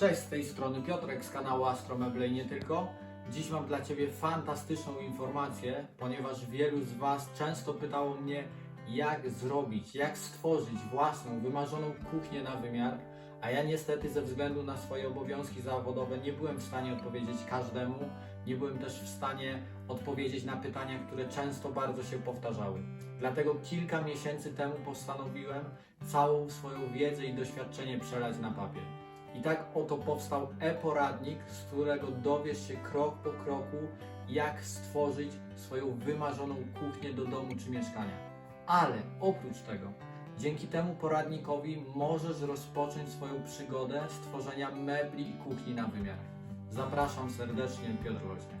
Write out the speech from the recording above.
Cześć, z tej strony Piotrek z kanału Astromeble i nie tylko. Dziś mam dla Ciebie fantastyczną informację, ponieważ wielu z Was często pytało mnie, jak zrobić, jak stworzyć własną, wymarzoną kuchnię na wymiar, a ja niestety ze względu na swoje obowiązki zawodowe nie byłem w stanie odpowiedzieć każdemu, nie byłem też w stanie odpowiedzieć na pytania, które często bardzo się powtarzały. Dlatego kilka miesięcy temu postanowiłem całą swoją wiedzę i doświadczenie przelać na papier. I tak oto powstał e-poradnik, z którego dowiesz się krok po kroku, jak stworzyć swoją wymarzoną kuchnię do domu czy mieszkania. Ale oprócz tego, dzięki temu poradnikowi możesz rozpocząć swoją przygodę stworzenia mebli i kuchni na wymiar. Zapraszam serdecznie, Piotr Woźniak.